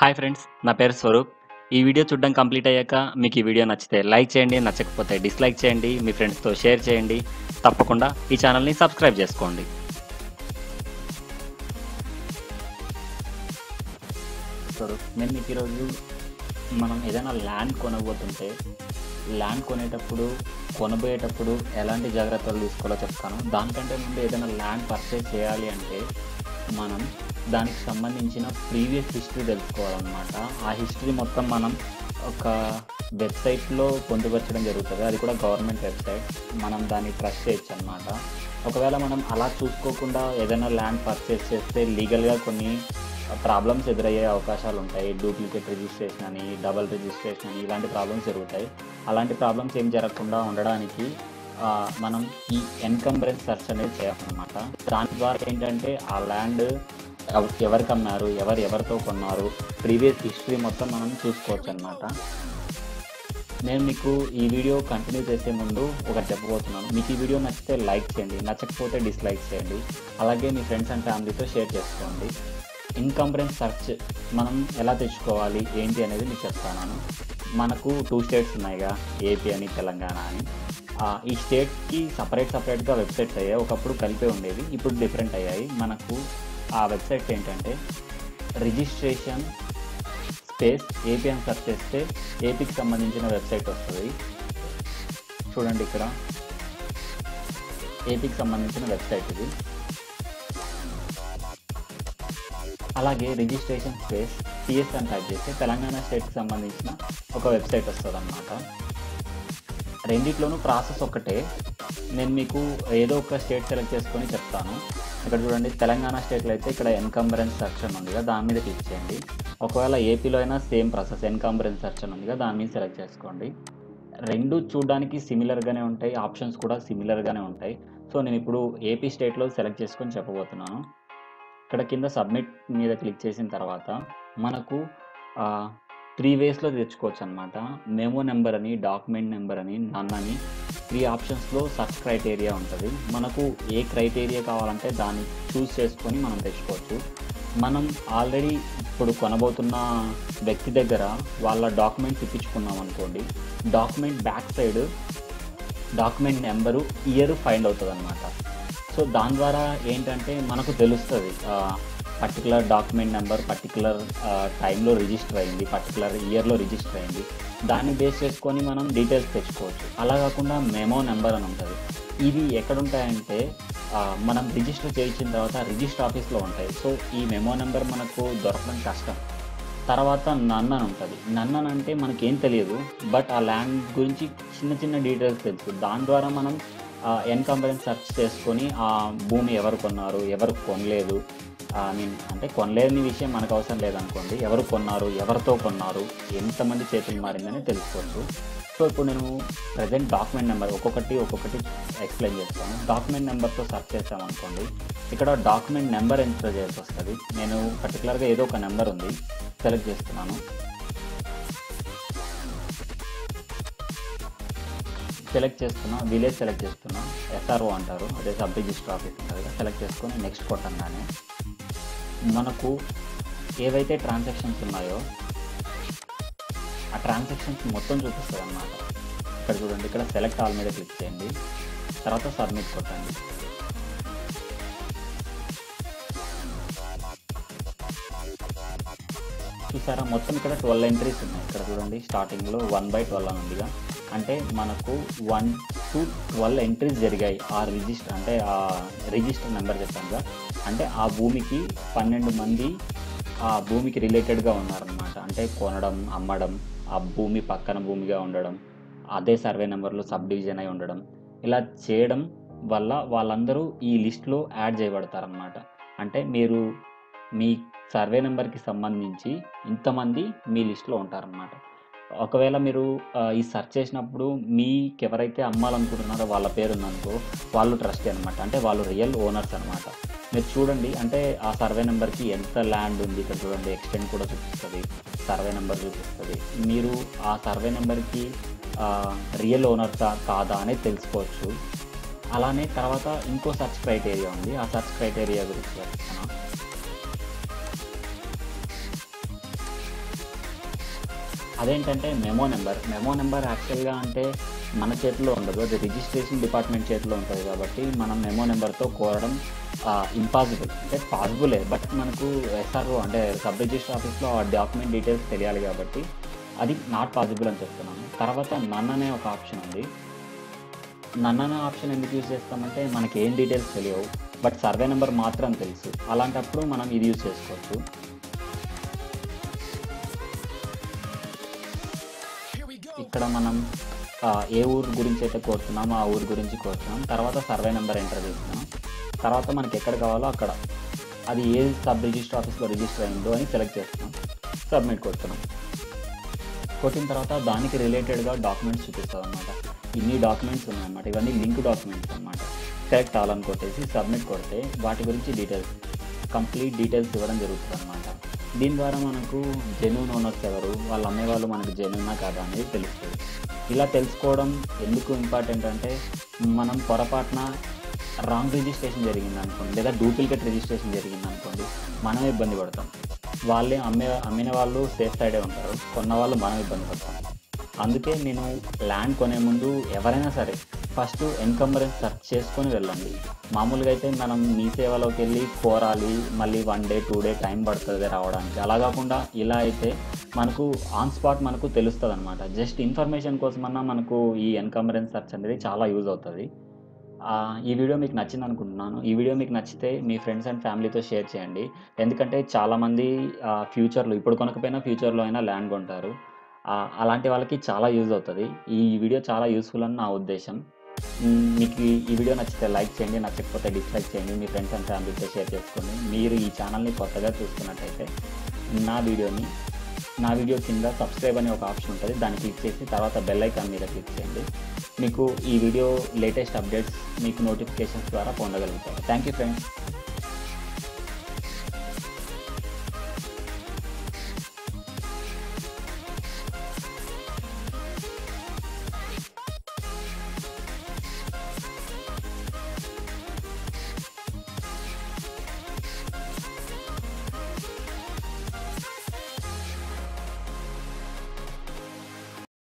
Hi friends నా పేరు స్వరూప్. ఈ వీడియో చూడడం కంప్లీట్ అయ్యాక మీకు ఈ వీడియో నచ్చితే లైక్ చేయండి నచ్చకపోతే డిస్లైక్ చేయండి మీ ఫ్రెండ్స్తో షేర్ చేయండి. తప్పకుండా ఈ ఛానల్ని సబ్స్క్రైబ్ చేసుకోండి. స్వరూప్ నేను మీకు ఈరోజు మనం ఏదైనా ల్యాండ్ కొనబోతుంటే ల్యాండ్ కొనేటప్పుడు కొనబోయేటప్పుడు ఎలాంటి జాగ్రత్తలు తీసుకోవాలో చెప్తాను. దానికంటే ముందు ఏదైనా ల్యాండ్ పర్చేస్ చేయాలి అంటే మనం దానికి సంబంధించిన ప్రీవియస్ హిస్టరీ తెలుసుకోవాలన్నమాట. ఆ హిస్టరీ మొత్తం మనం ఒక వెబ్సైట్లో పొందుపరచడం జరుగుతుంది. అది కూడా గవర్నమెంట్ వెబ్సైట్. మనం దాన్ని ట్రస్ట్ చేయొచ్చు అనమాట ఒకవేళ మనం అలా చూసుకోకుండా ఏదైనా ల్యాండ్ పర్చేస్ చేస్తే లీగల్గా కొన్ని ప్రాబ్లమ్స్ ఎదురయ్యే అవకాశాలు ఉంటాయి డూప్లికేట్ రిజిస్ట్రేషన్ అని డబల్ రిజిస్ట్రేషన్ అని ఇలాంటి ప్రాబ్లమ్స్ జరుగుతాయి. అలాంటి ప్రాబ్లమ్స్ ఏం జరగకుండా ఉండడానికి మనం ఈ ఎన్కంబరెన్స్ సెర్చ్ అనేది చేయాలన్నమాట. దాని ద్వారా ఏంటంటే ఆ ల్యాండ్ ఎవరికి అమ్మారు ఎవరు ఎవరితో కొన్నారు ప్రీవియస్ హిస్టరీ మొత్తం మనం చూసుకోవచ్చు అనమాట నేను మీకు ఈ వీడియో కంటిన్యూ చేసే ముందు ఒకటి చెప్పబోతున్నాను. మీకు ఈ వీడియో నచ్చితే లైక్ చేయండి నచ్చకపోతే డిస్లైక్ చేయండి. అలాగే మీ ఫ్రెండ్స్ అండ్ ఫ్యామిలీతో షేర్ చేసుకోండి. ఇన్కంబరెన్స్ సెర్చ్ మనం ఎలా తెచ్చుకోవాలి ఏంటి అనేది మీకు చెప్తాను. మనకు టూ స్టేట్స్ ఉన్నాయిగా ఏపీ అని తెలంగాణ అని. ఈ స్టేట్కి సపరేట్ సపరేట్గా వెబ్సైట్స్ అయ్యాయి. ఒకప్పుడు కలిపే ఉండేవి ఇప్పుడు డిఫరెంట్ అయ్యాయి. మనకు ఆ వెబ్సైట్స్ ఏంటంటే రిజిస్ట్రేషన్ స్పేస్ ఏపీ అని సెర్చ్ చేస్తే ఏపీకి సంబంధించిన వెబ్సైట్ వస్తుంది. చూడండి ఇక్కడ. ఏపీకి సంబంధించిన వెబ్సైట్ ఇది. అలాగే రిజిస్ట్రేషన్ స్పేస్ టీఎస్ అని టైప్ చేస్తే తెలంగాణ స్టేట్కి సంబంధించిన ఒక వెబ్సైట్ వస్తుంది అన్నమాట రెండిట్లోనూ ప్రాసెస్ ఒకటే నేను మీకు ఏదో ఒక స్టేట్ సెలెక్ట్ చేసుకొని చెప్తాను. ఇక్కడ చూడండి తెలంగాణ స్టేట్లో అయితే ఇక్కడ ఎన్కంబరెన్స్ సెక్షన్ ఉంది కదా దాని మీద క్లిక్ చేయండి. ఒకవేళ ఏపీలో అయినా సేమ్ ప్రాసెస్ ఎన్కంబరెన్స్ సెక్షన్ ఉంది కదా దాని మీద సెలెక్ట్ చేసుకోండి. రెండు చూడడానికి సిమిలర్గానే ఉంటాయి ఆప్షన్స్ కూడా సిమిలర్గానే ఉంటాయి. సో నేను ఇప్పుడు ఏపీ స్టేట్లో సెలెక్ట్ చేసుకొని చెప్పబోతున్నాను. ఇక్కడ కింద సబ్మిట్ మీద క్లిక్ చేసిన తర్వాత మనకు త్రీ వేస్లో తెచ్చుకోవచ్చు అనమాట మెమో నెంబర్ అని డాక్యుమెంట్ నెంబర్ అని నన్ అని. త్రీ ఆప్షన్స్లో సర్చ్ క్రైటీరియా ఉంటుంది. మనకు ఏ క్రైటీరియా కావాలంటే దాన్ని చూస్ చేసుకొని మనం తెచ్చుకోవచ్చు. మనం ఆల్రెడీ ఇప్పుడు కొనబోతున్న వ్యక్తి దగ్గర వాళ్ళ డాక్యుమెంట్స్ ఇప్పించుకున్నాం అనుకోండి. Document back side document number year find అవుతుంది అనమాట సో దాని ద్వారా ఏంటంటే మనకు తెలుస్తుంది. పర్టికులర్ డాక్యుమెంట్ నెంబర్ పర్టికులర్ టైంలో రిజిస్టర్ అయింది పర్టికులర్ ఇయర్లో రిజిస్టర్ అయింది. దాన్ని బేస్ చేసుకొని మనం డీటెయిల్స్ తెచ్చుకోవచ్చు. అలా కాకుండా మెమో నెంబర్ అని ఉంటుంది. ఇవి ఎక్కడుంటాయంటే మనం రిజిస్టర్ చేయించిన తర్వాత రిజిస్టర్ ఆఫీస్లో ఉంటాయి. సో ఈ మెమో నెంబర్ మనకు దొరకడం కష్టం. తర్వాత నన్నన్ అని ఉంటుంది. నన్నన్ అని అంటే మనకేం తెలియదు. బట్ ఆ ల్యాండ్ గురించి చిన్న చిన్న డీటెయిల్స్ తెలుసు. దాని ద్వారా మనం ఎన్కంబరెన్స్ సెర్చ్ చేసుకొని ఆ భూమి ఎవరు కొన్నారు ఎవరు కొనలేదు ఐ మీన్ అంటే కొనలేని విషయం మనకు అవసరం లేదనుకోండి. ఎవరు కొన్నారు ఎవరితో కొన్నారు ఎంతమంది చేతులు మారిందని తెలుసుకోవచ్చు. సో ఇప్పుడు నేను ప్రజెంట్ డాక్యుమెంట్ నెంబర్ ఒక్కొక్కటి ఒక్కొక్కటి ఎక్స్ప్లెయిన్ చేస్తాను. డాక్యుమెంట్ నెంబర్తో సెర్చ్ చేసామనుకోండి ఇక్కడ డాక్యుమెంట్ నెంబర్ ఎంటర్ చేయాల్సి వస్తుంది. నేను పర్టికులర్గా ఏదో ఒక నెంబర్ ఉంది. సెలెక్ట్ చేస్తున్నాను. సెలెక్ట్ చేస్తున్నా విలేజ్ సెలెక్ట్ చేస్తున్నా. ఎస్ఆర్ఓ అంటారు. అదే సబ్ రిజిస్టర్ ఆఫీస్ ఉంటుంది సెలెక్ట్ చేసుకొని నెక్స్ట్ కొట్టంగానే మనకు ఏవైతే ట్రాన్సాక్షన్స్ ఉన్నాయో ఆ ట్రాన్సాక్షన్స్ మొత్తం చూపిస్తుంది అన్నమాట ఇక్కడ చూడండి ఇక్కడ సెలెక్ట్ ఆల్ మీద క్లిక్ చేయండి. తర్వాత సబ్మిట్ కొట్టండి. చూసారా? మొత్తం ఇక్కడ ట్వెల్వ్ ఎంట్రీస్ ఉన్నాయి. ఇక్కడ చూడండి స్టార్టింగ్లో వన్ బై ట్వెల్వ్ అని ఉందిగా. అంటే మనకు వన్ టు ట్వెల్వ్ ఎంట్రీస్ జరిగాయి. ఆ రిజిస్టర్ అంటే ఆ రిజిస్టర్ నెంబర్ చెప్పానుగా అంటే ఆ భూమికి పన్నెండు మంది ఆ భూమికి రిలేటెడ్గా ఉన్నారనమాట అంటే కొనడం అమ్మడం ఆ భూమి పక్కన భూమిగా ఉండడం అదే సర్వే నెంబర్లో సబ్ డివిజన్ అయి ఉండడం ఇలా చేయడం వల్ల వాళ్ళందరూ ఈ లిస్ట్లో యాడ్ చేయబడతారనమాట అంటే మీరు మీ సర్వే నెంబర్కి సంబంధించి ఇంతమంది మీ లిస్ట్లో ఉంటారనమాట ఒకవేళ మీరు ఈ సెర్చ్ చేసినప్పుడు మీకు ఎవరైతే అమ్మాలనుకుంటున్నారో వాళ్ళ పేరు ఉందనుకో వాళ్ళు ట్రస్ట్ అనమాట అంటే వాళ్ళు రియల్ ఓనర్స్ అనమాట మీరు చూడండి అంటే ఆ సర్వే నెంబర్కి ఎంత ల్యాండ్ ఉంది ఇక్కడ చూడండి ఎక్స్టెండ్ కూడా చూపిస్తుంది సర్వే నెంబర్ చూపిస్తుంది. మీరు ఆ సర్వే నెంబర్కి రియల్ ఓనర్సా కాదా అనేది తెలుసుకోవచ్చు. అలానే తర్వాత ఇంకో సర్చ్ క్రైటీరియా ఉంది ఆ సర్చ్ క్రైటీరియా గురించి చెప్తాను. అదేంటంటే మెమో నెంబర్ మెమో నెంబర్ యాక్చువల్గా అంటే మన చేతిలో ఉండదు. అది రిజిస్ట్రేషన్ డిపార్ట్మెంట్ చేతిలో ఉంటుంది కాబట్టి మనం మెమో నెంబర్తో కోరడం ఇంపాసిబుల్ అంటే పాసిబులే బట్ మనకు ఎస్ఆర్ఓ అంటే సబ్ రిజిస్టర్ ఆఫీస్లో ఆ డాక్యుమెంట్ డీటెయిల్స్ తెలియాలి కాబట్టి అది నాట్ పాసిబుల్ అని చెప్తున్నాను. తర్వాత నన్ అనే ఒక ఆప్షన్ ఉంది. నన్ అనే ఆప్షన్ ఎందుకు యూజ్ చేస్తామంటే మనకి ఏం డీటెయిల్స్ తెలియవు బట్ సర్వే నెంబర్ మాత్రం తెలుసు. అలాంటప్పుడు మనం ఇది యూజ్ చేసుకోవచ్చు. ఇక్కడ మనం ఏ ఊరు గురించి అయితే కోరుతున్నామో ఆ ఊరు గురించి కోరుతున్నాం. తర్వాత సర్వే నెంబర్ ఎంటర్ చేస్తున్నాం. తర్వాత మనకి ఎక్కడ కావాలో అక్కడ. అది ఏ సబ్ రిజిస్టర్ ఆఫీస్లో రిజిస్టర్ అయిందో అని సెలెక్ట్ చేస్తున్నాం. సబ్మిట్ కొడుతున్నాం కొట్టిన తర్వాత దానికి రిలేటెడ్గా డాక్యుమెంట్స్ చూపిస్తుంది అనమాట ఇన్ని డాక్యుమెంట్స్ ఉన్నాయన్నమాట. ఇవన్నీ లింక్ డాక్యుమెంట్స్ అనమాట సెలెక్ట్ అవ్వాలని కొట్టేసి సబ్మిట్ కొడితే వాటి గురించి డీటెయిల్స్ కంప్లీట్ డీటెయిల్స్ ఇవ్వడం జరుగుతుంది అనమాట దీని ద్వారా మనకు జెన్యున్ ఓనర్స్ ఎవరు వాళ్ళు అమ్మేవాళ్ళు మనకు జెన్యునా కాదా అనేది తెలుస్తుంది. ఇలా తెలుసుకోవడం ఎందుకు ఇంపార్టెంట్ అంటే మనం పొరపాటున రాంగ్ రిజిస్ట్రేషన్ జరిగింది అనుకోండి లేదా డూప్లికేట్ రిజిస్ట్రేషన్ జరిగింది అనుకోండి మనం ఇబ్బంది పడతాం. వాళ్ళే అమ్మే అమ్మిన వాళ్ళు సేఫ్ సైడే ఉంటారు కొన్న వాళ్ళు మనం ఇబ్బంది పడతాం. అందుకే నేను ల్యాండ్ కొనే ముందు ఎవరైనా సరే ఫస్ట్ ఎన్కంబరెన్స్ సెర్చ్ చేసుకొని వెళ్ళండి. మామూలుగా అయితే మనం మీ సేవలోకి వెళ్ళి కోరాలి మళ్ళీ one day two day time పడుతుంది రావడానికి. అలా కాకుండా ఇలా అయితే మనకు ఆన్ స్పాట్ మనకు తెలుస్తుంది అనమాట జస్ట్ ఇన్ఫర్మేషన్ కోసమన్నా మనకు ఈ ఎన్కంబరెన్స్ సెర్చ్ అనేది చాలా యూజ్ అవుతుంది. ఈ వీడియో మీకు నచ్చింది అనుకుంటున్నాను ఈ వీడియో మీకు నచ్చితే మీ ఫ్రెండ్స్ అండ్ ఫ్యామిలీతో షేర్ చేయండి. ఎందుకంటే చాలామంది ఫ్యూచర్లో ఇప్పుడు కొనకపోయినా ఫ్యూచర్లో అయినా ల్యాండ్ కొంటారు. అలాంటి వాళ్ళకి చాలా యూజ్ అవుతుంది. ఈ వీడియో చాలా యూస్ఫుల్ అని నా ఉద్దేశం. మీకు ఈ- ఈ వీడియో నచ్చితే లైక్ చేయండి నచ్చకపోతే డిస్లైక్ చేయండి మీ ఫ్రెండ్స్ అండ్ ఫ్యామిలీతో షేర్ చేసుకోండి. మీరు ఈ ఛానల్ని కొత్తగా చూస్తున్నట్టయితే నా వీడియోని నా వీడియో కింద సబ్స్క్రైబ్ అనే ఒక ఆప్షన్ ఉంటుంది. దాన్ని క్లిక్ చేసి తర్వాత బెల్ ఐకాన్ మీద క్లిక్ చేయండి. మీకు ఈ వీడియో లేటెస్ట్ అప్డేట్స్ మీకు నోటిఫికేషన్స్ ద్వారా పొందగలుగుతారు. Thank you friends